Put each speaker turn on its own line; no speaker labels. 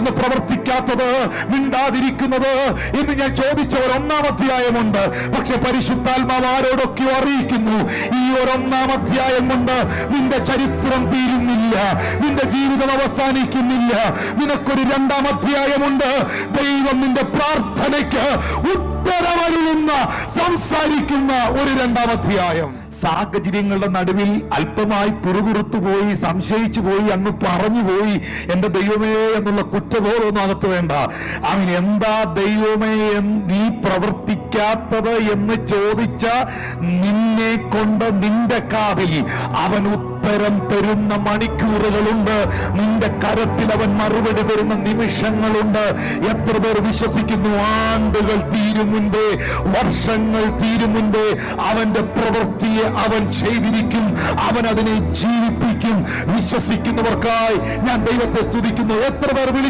അവിടുന്ന് പ്രവർത്തിക്കാത്തത് മിണ്ടാതിരിക്കുന്നത് എന്ന് ഞാൻ ചോദിച്ച ഒരു അധ്യായമുണ്ട്. പക്ഷെ പരിശുദ്ധാത്മാവ് ആരോടൊക്കെയോ അറിയിക്കുന്നു ഈ ഒരൊന്നാം അധ്യായം കൊണ്ട് നിന്റെ ചരിത്രം തീരുന്നില്ല നിന്റെ ജീവിതം അവസാനിക്കുന്നില്ല. നിനക്കൊരു രണ്ടാം അധ്യായമുണ്ട്. ദൈവം നിന്റെ പ്രാർത്ഥനയ്ക്ക് ഉത്തരമരുളുന്ന സംസാരിക്കുന്ന ഒരു രണ്ടാം അധ്യായം സാഹചര്യങ്ങളുടെ നടുവിൽ അല്പമായി പുറകുറുത്തു പോയി സംശയിച്ചു പോയി അങ്ങ് പറഞ്ഞു പോയി. എന്റെ ദൈവമേ എന്നുള്ള കുറ്റബോധമൊന്നും അകത്ത് വേണ്ട. അവൻ എന്താ ദൈവമേ നീ പ്രവർത്തിക്കാത്തത് എന്ന് ചോദിച്ച നിന്നെ കൊണ്ട് നിന്റെ കാതിൽ അവൻ തരുന്ന മണിക്കൂറുകളുണ്ട്. നിന്റെ കരത്തിൽ അവൻ മറുപടി തരുന്ന നിമിഷങ്ങളുണ്ട്. എത്ര പേർ വിശ്വസിക്കുന്നു? ആണ്ടുകൾ തീരും മുൻപേ വർഷങ്ങൾ തീരും മുൻപേ അവന്റെ പ്രവൃത്തിയെ അവൻ ചെയ്തിരിക്കും. അവൻ അതിനെ ജീവിപ്പിക്കും. വിശ്വസിക്കുന്നവർക്കായി ഞാൻ ദൈവത്തെ സ്തുതിക്കുന്നു. എത്ര പേർ വിളിച്ചു